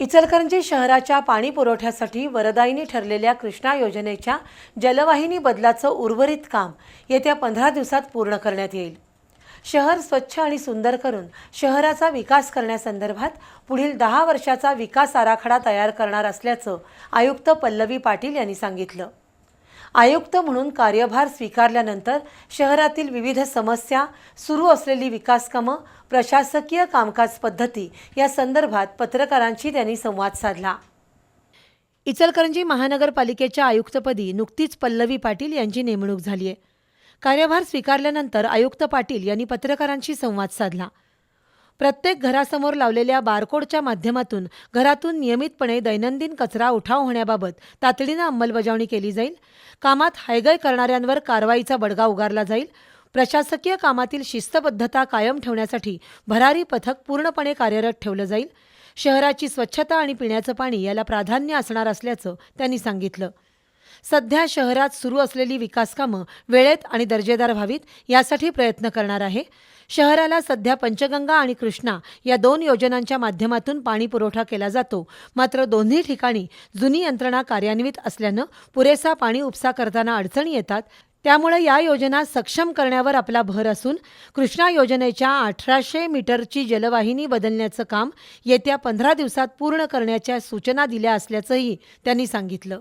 इचलकरंजी शहराच्या पाणी पुरवठ्यासाठी वरदायीनी ठरलेल्या कृष्णा योजनेच्या जलवाहिनी बदलाचं उर्वरित काम येत्या पंधरा दिवसात पूर्ण करण्यात येईल. शहर स्वच्छ आणि सुंदर करून शहराचा विकास करण्यासंदर्भात पुढील दहा वर्षाचा विकास आराखडा तयार करणार असल्याचं आयुक्त पल्लवी पाटील यांनी सांगितलं. आयुक्त म्हणून कार्यभार स्वीकारल्यानंतर शहरातील विविध समस्या सुरू असलेली विकासकामं प्रशासकीय कामकाज पद्धती या संदर्भात पत्रकारांशी त्यांनी संवाद साधला. इचलकरंजी महानगरपालिकेच्या आयुक्तपदी नुकतीच पल्लवी पाटील यांची नेमणूक झाली आहे कार्यभार स्वीकारल्यानंतर आयुक्त पाटील यांनी पत्रकारांशी संवाद साधला. प्रत्येक घरासमोर लावलेल्या बारकोडच्या माध्यमातून घरातून नियमितपणे दैनंदिन कचरा उठाव होण्याबाबत तातडीनं अंमलबजावणी केली जाईल. कामात हायगय करणाऱ्यांवर कारवाईचा बडगा उगारला जाईल. प्रशासकीय कामातील शिस्तबद्धता कायम ठेवण्यासाठी भरारी पथक पूर्णपणे कार्यरत ठेवलं जाईल. शहराची स्वच्छता आणि पिण्याचं पाणी याला प्राधान्य असणार असल्याचं त्यांनी सांगितलं. सध्या शहरात सुरू असलेली विकासकामं वेळेत आणि दर्जेदार व्हावीत यासाठी प्रयत्न करणार आहे. शहराला सध्या पंचगंगा आणि कृष्णा या दोन योजनांच्या माध्यमातून पाणी पुरवठा केला जातो. मात्र दोन्ही ठिकाणी जुनी यंत्रणा कार्यान्वित असल्यानं पुरेसा पाणी उपसा करताना अडचणी येतात. त्यामुळे या योजना सक्षम करण्यावर आपला भर असून कृष्णा योजनेच्या अठराशे मीटरची जलवाहिनी बदलण्याचं काम येत्या पंधरा दिवसात पूर्ण करण्याच्या सूचना दिल्या असल्याचंही त्यांनी सांगितलं.